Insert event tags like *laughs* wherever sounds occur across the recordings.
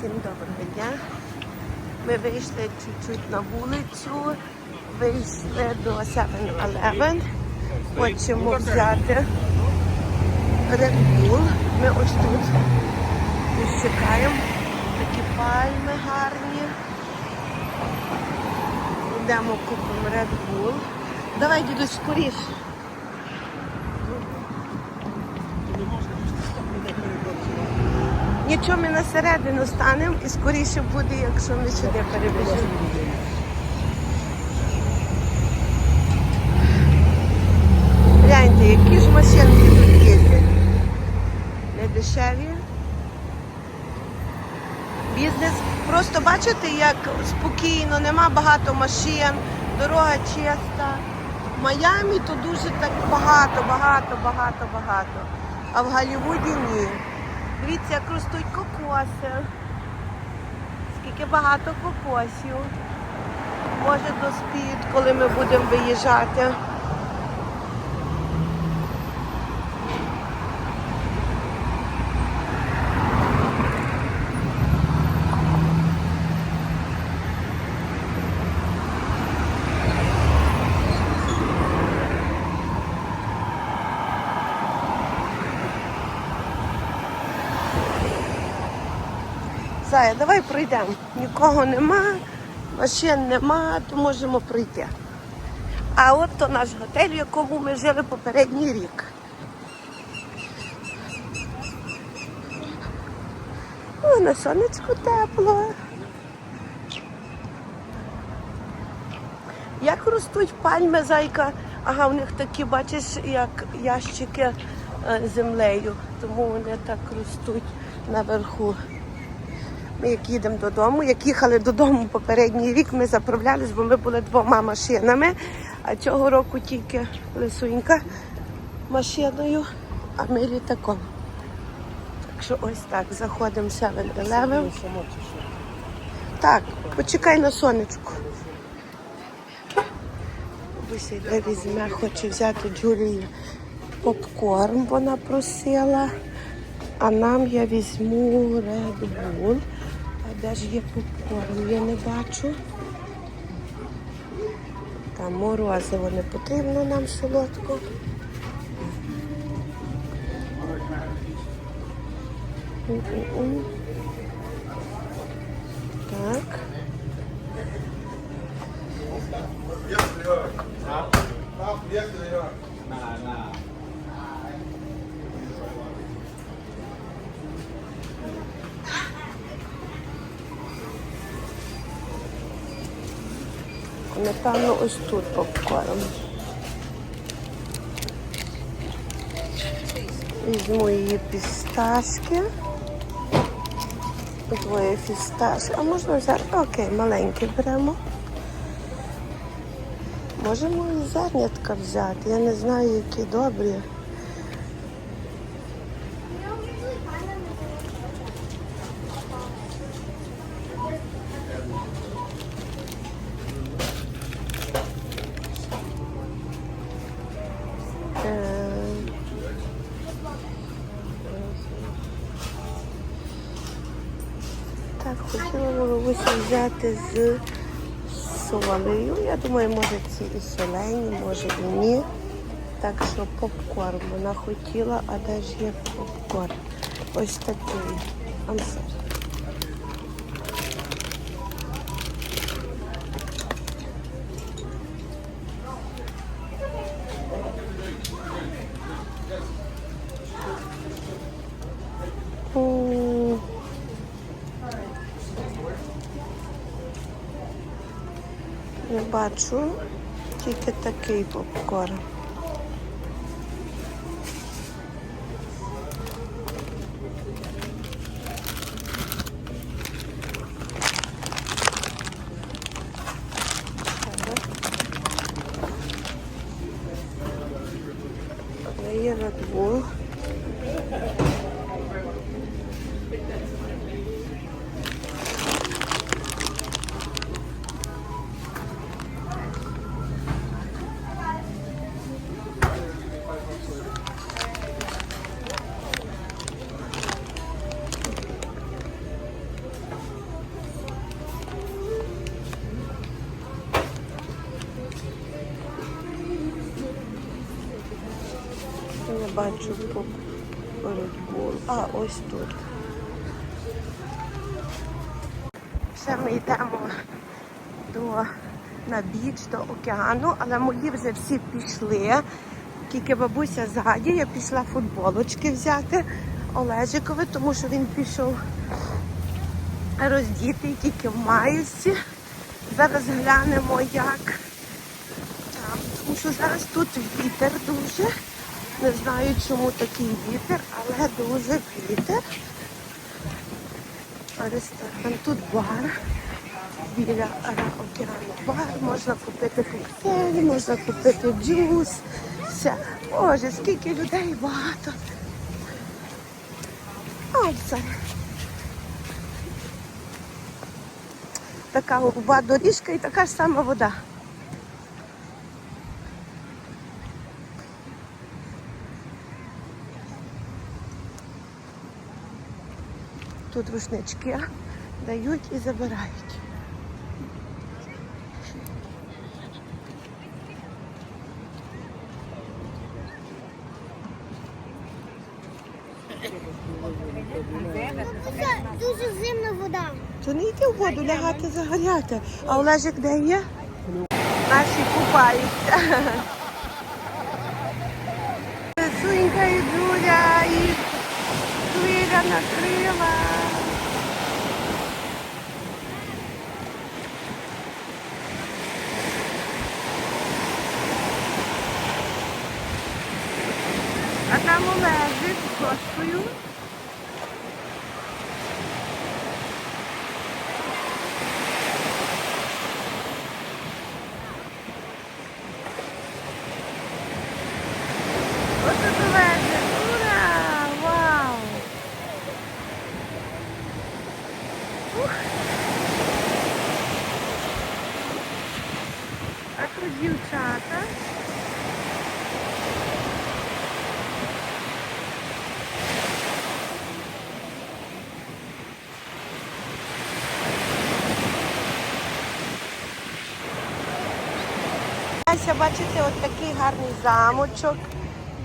Всім доброго дня. Ми вийшли чуть-чуть на вулицю, вийшли до 7-Eleven. Хочемо взяти Red Bull. Ми ось тут ось чекаємо. Такі пальми гарні. Йдемо купимо Red Bull. Давай, дідусь, скоріш. Нічого ми на середину станемо і скоріше буде, якщо ми сюди перебіжимо. Гляньте, які ж машинки тут їздять. Не дешеві. Бізнес. Просто бачите, як спокійно, нема багато машин, дорога чиста. В Майамі то дуже так багато, багато, багато, багато. А в Голлівуді ні. Дивіться, як ростуть кокоси. Скільки багато кокосів. Може доспіють, коли ми будемо виїжджати. Зая, давай пройдемо. Нікого нема, машин нема, то можемо пройти. А от то наш готель, в якому ми жили попередній рік. О, на сонечку тепло. Як ростуть пальми, зайка? Ага, у них такі, бачиш, як ящики е, землею, тому вони так ростуть наверху. Ми як їдемо додому, як їхали додому попередній рік, ми заправлялись, бо ми були двома машинами, а цього року тільки лисунька машиною, а ми літаком. Так що ось так, заходимо в 7-Eleven. Так, почекай на сонечку. Бабуся йде візьме, хоче взяти Джулії попкорн, вона просила. А нам я візьму Red Bull. Де ж є попкорн? Я не бачу. Там морозиво не потрібно нам солодко. М-м-м. Так. Напевно, ось тут попкорн. Візьму її пісташки. Двоє фісташки. А можна взяти? Окей, маленькі беремо. Можемо і зернятка взяти. Я не знаю, які добрі. З солею. Я думаю, може ці і солені, може і ні. Так що попкорн вона хотіла, а де ж є попкорн? Ось такий. I'm бачу, тільки такий попкорн. Бачу по Red А, ось тут. Ще ми йдемо до, на біч, до океану, але мої вже всі пішли. Тільки бабуся ззаді, я пішла футболочки взяти Олежикові, тому що він пішов роздітий тільки в маєсці. Зараз глянемо, як там, тому що зараз тут вітер дуже. Не знаю, чому такий вітер, але дуже вітер. Ресторан, тут бар. Біля океану бар, можна купити коктейлі, можна купити джус. Все. Боже, скільки людей багато. Ось це. Така голуба доріжка і така ж сама вода. Тут рушнички дають і забирають. Дуже зимна вода. То не йди в воду лягати загоряти. А Олежик де є? Наші купаються. Сунька і Джуля і хвиля накрила. А там Олежик з дошкою. Ось тут Олежик. Ура! Вау! Ух. А тут дівчата. Ася, бачите, от такий гарний замочок.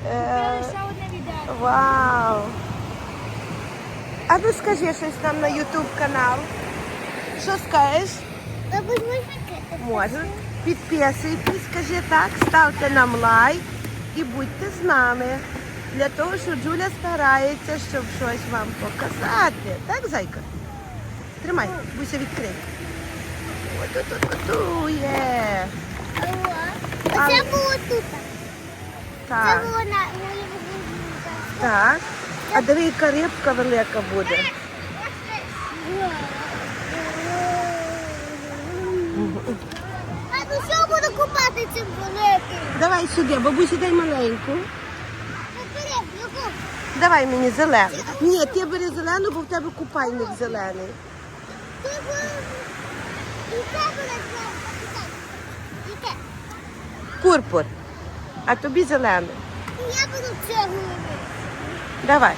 Е, відео. Вау! А ну скажи щось нам на YouTube канал. Що скажеш? Можна Підписуйтесь, скажи так, ставте нам лайк і будьте з нами. Для того, що Джуля старається, щоб щось вам показати. Так, зайка? Тримай, буся відкрий. Ой-ту-ту-ту-ту, є. Оце було тут. Це Так, було на моєму будинку. так. А диви, яка рибка велика буде. А ну що буду купати цим великим? Давай сюди, бабусі дай маленьку. Яку? Давай мені зелену. Ні, ти бери зелену, бо в тебе купальник зелений. Ти був... І це буде це. І це. І це. Пурпур. А тобі зелений. Я буду це робити. Давай.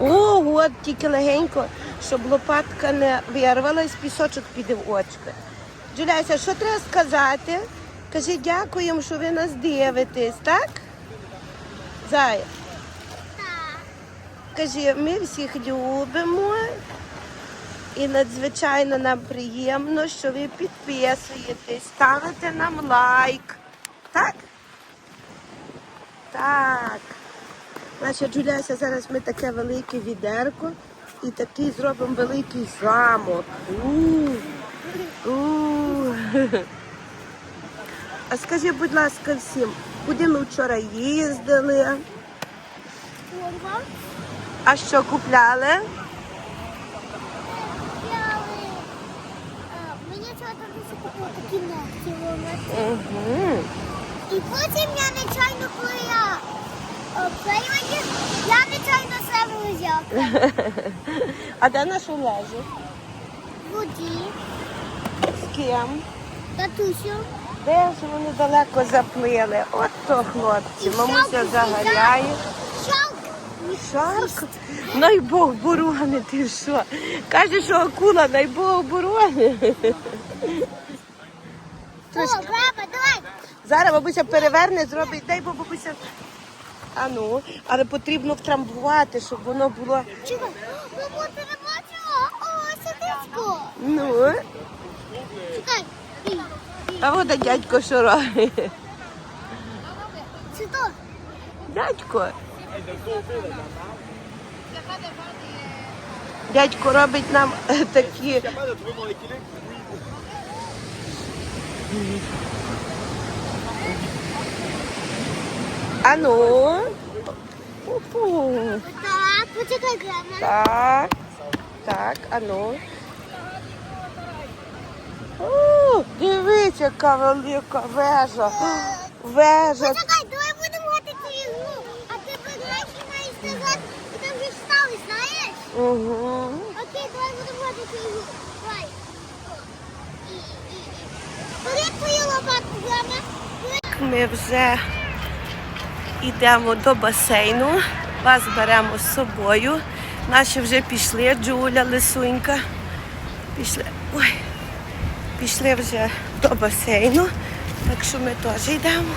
О! От тільки легенько, щоб лопатка не вирвалась, пісочок піде в очки. Джуляся, що треба сказати? Кажи дякуємо, що ви нас дивитесь, так? Зая, Так. кажи, ми всіх любимо. І надзвичайно нам приємно, що ви підписуєтесь, ставите нам лайк. Так? Так. Наша Джуляся, зараз ми таке велике відерко і такий зробимо великий замок. У, у. А скажи, будь ласка, всім, куди ми вчора їздили? А що купляли? Взяли. Е, Мені цього там дуже купили такі ногті вимити. Угу. І потім я нечайно, коли я обклеювання, я нечайно себе взяв. *laughs* А де наш Олежик? В воді, З ким? татусю. Де ж вони далеко заплили? От то хлопці, мамуся загоряє. Шалк. Шарк? Най Бог борони, ти що? Каже, що акула, най Бог борони. О, баба, давай Зараз бабуся переверне, зробить, дай бо бабуся. А ну, але потрібно втрамбувати, щоб воно було. Чекай, мамо, ти не бачила? О, сердечко. Ну, Чекай. А от дядько що робить. Це то. Дядько. Дядько робить нам е, такі. А ну. Опу. Так, почекай, Грема. Так. Так, а ну. О, дивіться, яка велика вежа. Вежа. Почекай, давай будемо грати цю ігру. А ти приграєш і маєш сказати, і там вже стали, знаєш? Угу. Окей, давай будемо грати цю ігру. Давай. І, і, і. Бери твою лопатку, Грема. Ми вже йдемо до басейну, вас беремо з собою. Наші вже пішли, Джуля, Лисунька. Пішли. Ой, пішли вже до басейну, так що ми теж йдемо.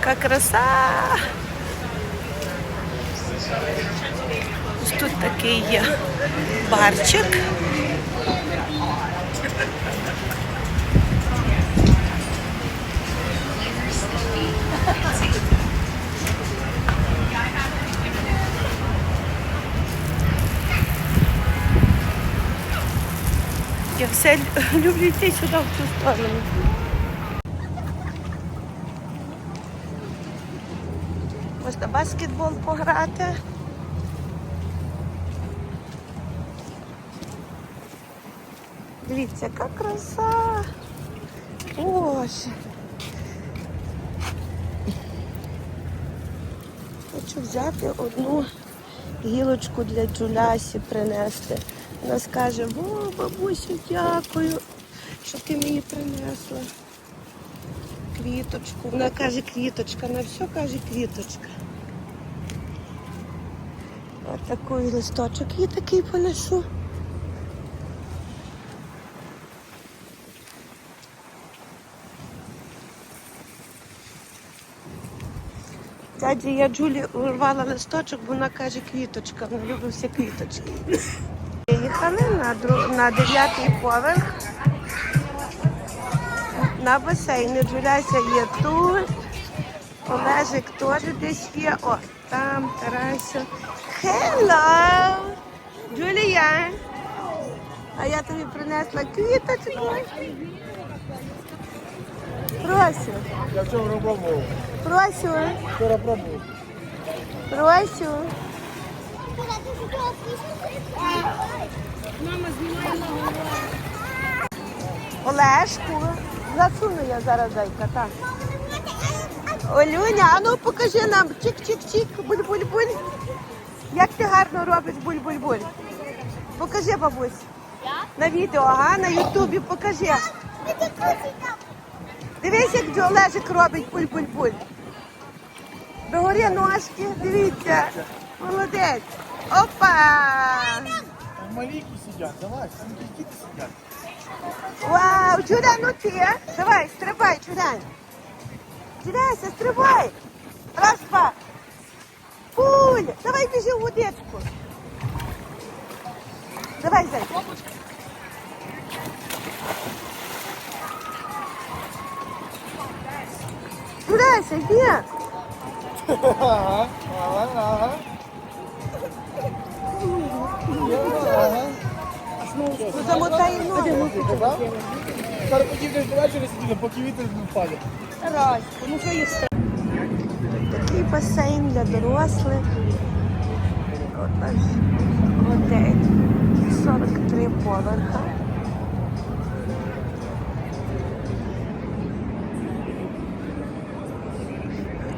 Яка краса! Тут такий є барчик. Я все люблю йти сюди в цю сторону. Можна баскетбол пограти. Дивіться, яка краса. Боже. Хочу взяти одну гілочку для Джулясі принести. Вона скаже, о, бабусю, дякую, що ти мені принесла. Квіточку. Вона каже квіточка, на все каже квіточка. Ось такий листочок і такий понесу. Дяді, я Джулі урвала листочок, бо вона каже квіточка, вона любить всі квіточки. Їхали на, дру... на дев'ятий поверх на басейні. Джуляся є тут. Олежик теж десь є. О, там Тарасю. Hello! Джулія! А я тобі принесла квіточку. Просю, Я вчора пробував. просю, Вчора пробував. просю. Олешку. Засуну я зараз зайка, так. Олюня, а ну покажи нам. Чик-чик-чик, буль-буль-буль. Як ти гарно робиш буль-буль-буль. Покажи, бабусь. На відео, ага, на ютубі покажи. Дивись, як Джо Олежик робить буль-буль-буль. Догори ножки, дивіться. Молодець. Опа! Там Маліки сидять, давай, там якісь діти сидять. Вау, Чудя, ну ти. Давай, стрибай, Чудянь. Чудяся, стрибай. Раз, два. Пуль, давай біжи в водичку. Давай, зай. Чудяся. Ага, замотай ноги. Зараз до вечора сиділи, поки вітер не впаде. Раз, ну що їсти? Такий басейн для дорослих. От аж готель. 43 поверха.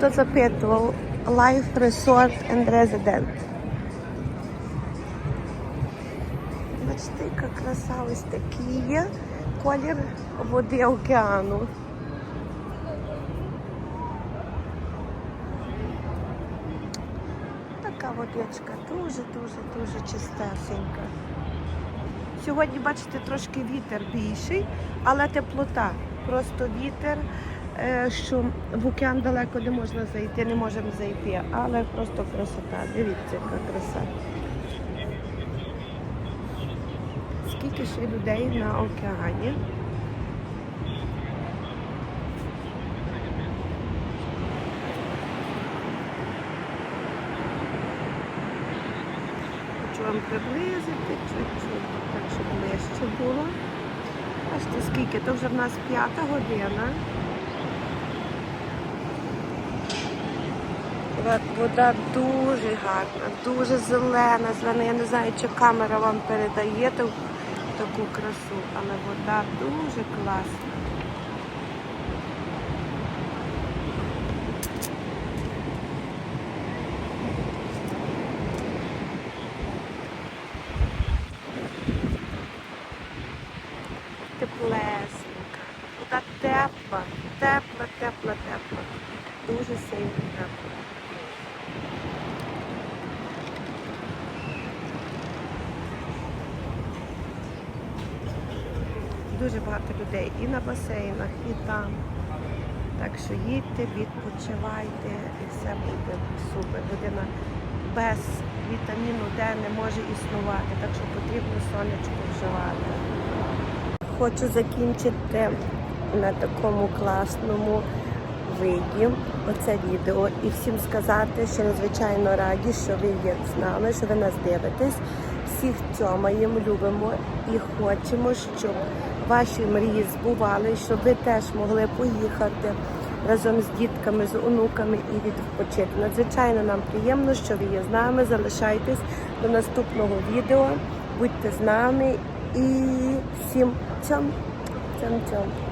Хто запитував? Life Resort and Resident. Бачите, яка краса ось такий є колір води океану. Така водичка дуже-дуже дуже чистесенька. Сьогодні, бачите, трошки вітер більший, але теплота. Просто вітер, що в океан далеко не можна зайти, не можемо зайти, але просто красота. Дивіться, яка краса. Скільки ще людей на океані? Хочу вам приблизити чуть-чуть, так щоб ближче було. Бачите, скільки? То вже в нас п'ята година. Вода дуже гарна, дуже зелена, зелена. Я не знаю, чи камера вам передає таку красу, але вода дуже класна. Теплесенька. Вода тепла, тепла, тепла, тепла. Дуже сильно тепла. Дуже багато людей і на басейнах, і там. Так що їдьте, відпочивайте і все буде супер. Людина без вітаміну Д не може існувати, так що потрібно сонечко вживати. Хочу закінчити на такому класному виді оце відео і всім сказати, що надзвичайно раді, що ви є з нами, що ви нас дивитесь. Всіх цьомаємо, любимо і хочемо, щоб ваші мрії збували, щоб ви теж могли поїхати разом з дітками, з онуками і відпочити. Надзвичайно нам приємно, що ви є з нами. Залишайтесь до наступного відео. Будьте з нами і всім цьом, цьом, цьом.